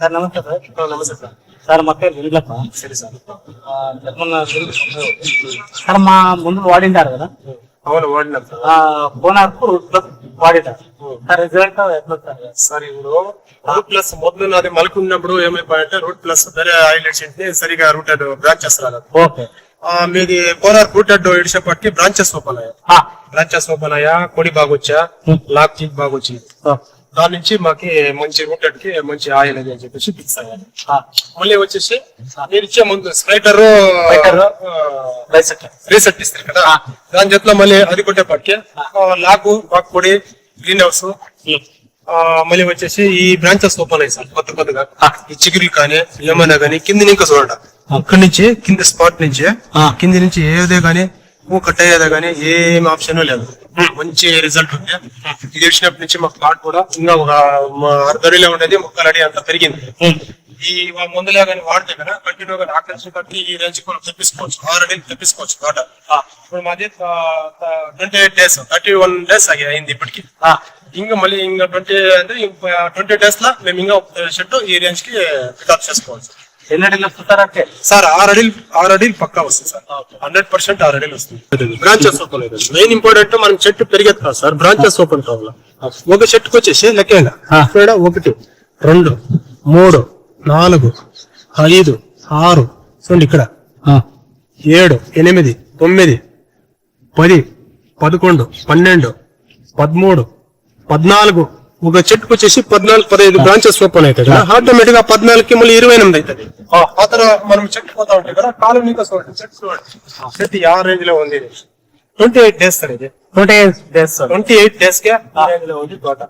Sir నమస్తే sir. నమస్తే sir. Sir మా పేరు వెంకటప్ప. సరే సార్. సార్ మా ముందు వాడింటారు కదా? అవును వాడినాం సార్. కోనార్కు రూట్ ప్లస్ వాడింటారు. సార్ రిజల్ట్ ఎట్లా వస్తారు సార్? ఇప్పుడు రూట్ ప్లస్ మొదలు నాది మలుకున్నప్పుడు ఏమైపోయాయంటే రూట్ ప్లస్ వేరే హైలైట్స్ ఏంటి సరిగా రూట్ బ్రాంచెస్ రాలేదు. ఓకే. మీది కోరార్ రూట్ హెడ్ ఇడిచేపటికి బ్రాంచెస్ ఓపెన్ అయ్యాయి. ఆ, బ్రాంచెస్ ఓపెన్ అయ్యా కొడి బాగా వచ్చా Hmm. లాక్ చీక్ బాగా వచ్చింది ఓ, దాని నుంచి మాకి మంచి కి మంచి ఆయిల్ అది అని చెప్పేసి ఫిక్స్ అయ్యాను మళ్ళీ వచ్చేసి మీరు ఇచ్చే ముందు స్ప్రైటర్. రీసెట్. ఇస్తారు కదా. దాని జట్లో మళ్ళీ అది కొట్టేపటికి లాకు బాక్ పొడి గ్రీన్ హౌస్. మళ్ళీ వచ్చేసి ఈ బ్రాంచెస్ ఓపెన్ అయ్యి సార్ కొత్త కొత్తగా. ఈ చిగురు కానీ ఏమైనా కానీ కింది ఇంకా చూడండి. అక్కడి నుంచి కింద స్పాట్ నుంచి. కింది నుంచి ఏదే కానీ పువ్వు కట్ అయ్యేదే కానీ ఏం ఆప్షన్ లేదు. మంచి రిజల్ట్ ఉంది ఇది వచ్చినప్పటి నుంచి మా ప్లాట్ కూడా ఇంకా ఒక మా అర్ధడిలో ఉండేది ముక్కలు అడి అంతా పెరిగింది. ఉమ్, ఈ మందులే కానీ వాడితే కదా కంటిన్యూగా ఆకర్షణ కట్టి ఈ రేంజ్ కూడా తెప్పించుకోవచ్చు. ఆరు అడిగి తెప్పించుకోవచ్చు ఆ, ఇప్పుడు మాది twenty eight days thirty one days అయింది ఇప్పటికి. ఇంకా మళ్ళీ ఇంకా ట్వంటీ అంటే ట్వంటీ డేస్లో మేము ఇంకా షర్ట్ ఈ రేంజ్కి పికప్ చేసుకోవచ్చు. ఎన్ని అంటే? సార్ ఆరు అడిల్ ఆరు అడిల్ పక్కా వస్తుంది సార్. హండ్రెడ్ పర్సెంట్ ఆరు అడిల్ వస్తుంది. బ్రాంచెస్ ఓపెన్ మెయిన్ ఇంపార్టెంట్ మనం చెట్టు పెరిగేది కాదు సార్. బ్రాంచెస్ ఓపెన్ కావాలి? ఒక చెట్టుకు వచ్చేసి. ఇక్కడ ఒకటి రెండు మూడు నాలుగు ఐదు ఆరు చూడండి ఇక్కడ. ఏడు ఎనిమిది తొమ్మిది పది పదకొండు పన్నెండు పదమూడు పద్నాలుగు ఒక చెట్టుకు వచ్చేసి పద్నాలుగు పదహైదు బ్రాంచెస్ ఓపెన్ అవుతాయి కదా. ఆటోమేటిక్గా పద్నాలుగుకి మళ్ళీ ఇరవై ఎనిమిది అవుతుంది. ఆ తర్వాత మనం చెట్టు పోతా ఉంటాయి కదా కాలం ఇంకా చూడండి చెట్టు చూడండి. ఆ రేంజ్లో ఉంది? ట్వంటీ ఎయిట్ డేస్ సార్ ఇది. Twenty days sir. Twenty eight days కే ఆ రేంజ్లో ఉంది తోట.